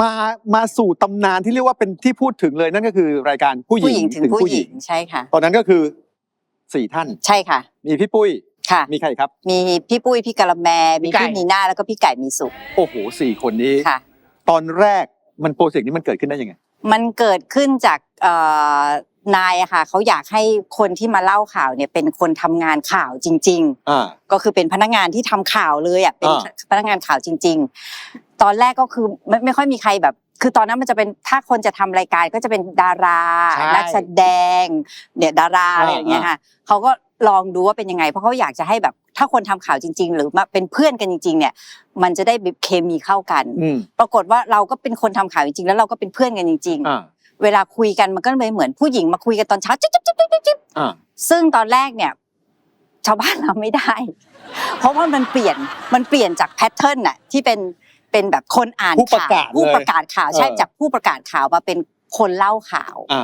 มามาสู่ตำนานที่เรียกว่าเป็นที่พูดถึงเลยนั่นก็คือรายการผู้หญิผู้หญิงถึงผู้หญิงใช่ค่ะ ตอนนั้นก็คือสี่ท่าน ใช่ค่ะ มีพี่ปุ้ย ค่ะ มีใครครับ มีพี่ปุ้ยพี่กะละแมมีพี่ไก่พี่นีน่าแล้วก็พี่ไก่มีสุขโอ้โหสี่คนนี้ ค่ะ ตอนแรกมันโปรเจกต์นี้มันเกิดขึ้นได้ยังไง มันเกิดขึ้นจากเอ่อนายอะค่ะเขาอยากให้คนที่มาเล่าข่าวเนี่ยเป็นคนทำงานข่าวจริง อ่า ๆ ก็คือเป็นพนักงานที่ทำข่าวเลยอะเป็นอ่า พนักงานข่าวจริง ๆ ตอนแรกก็คือไม่ไม่ค่อยมีใครแบบ คือตอนนั้นมันจะเป็นถ้าคนจะทำรายการก็จะเป็นดาราใช่นักแสดงเนี่ยดาราอะไรอย่างเงี้ยค่ะเขาก็ลองดูว่าเป็นยังไง เพราะเขาอยากจะให้แบบ ถ้าคนทำข่าวจริง ๆ หรือมาเป็นเพื่อนกันจริง ๆ เนี่ย มันจะได้แบบเคมีเข้ากัน อืม ปรากฏว่าเราก็เป็นคนทำข่าวจริงๆแล้วเราก็เป็นเพื่อนกันจริงอ่าๆเวลาคุยกันมันก็เลยเหมือนผู้หญิงมาคุยกันตอนเช้าจิ๊บจิ๊บจิ๊บจิ๊บจิ๊บอ่าซึ่งตอนแรกเนี่ย ชาวบ้านรับไม่ได้ เพราะว่ามันเปลี่ยนมันเปลี่ยนจากแพทเทิร์นน่ะที่เป็น เป็นแบบคนอ่านผู้ประข่าวกาศเลยผู้ประกาศข่าวใช่เออจากผู้ประกาศข่าวมาเป็นคนเล่าข่าว อ่า